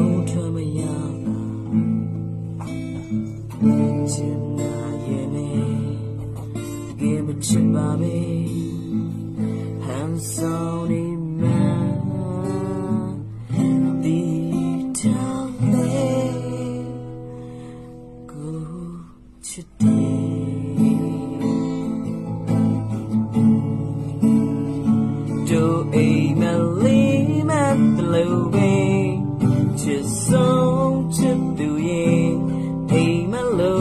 တို့ရုံထွက်မရပါချင်နာရေးနဲ့ကဲမချင်ပါပဲဟန် just so to do ye a melo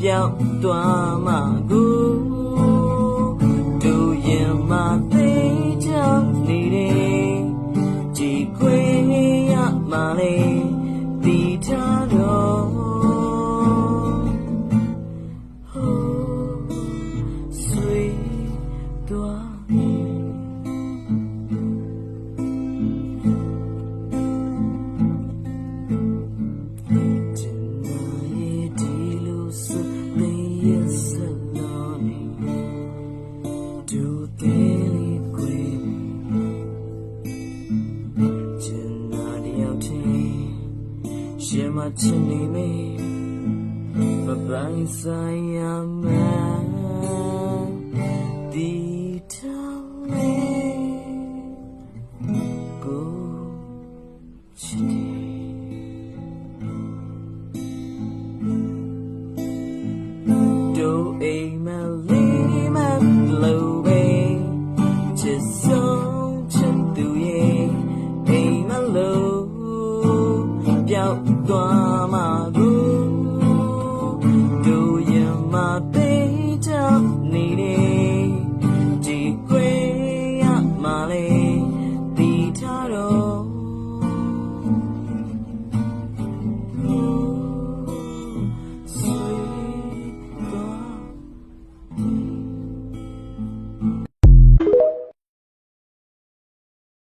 ပြောင်းသွားမှာကိုတို့ရင်မသိချင်နေတယ်ကြည်ခွေရမှလေတီထား ရှင်မချင်နေမေ ပြောက်သွားမှာကိုတို့ရင်မပေး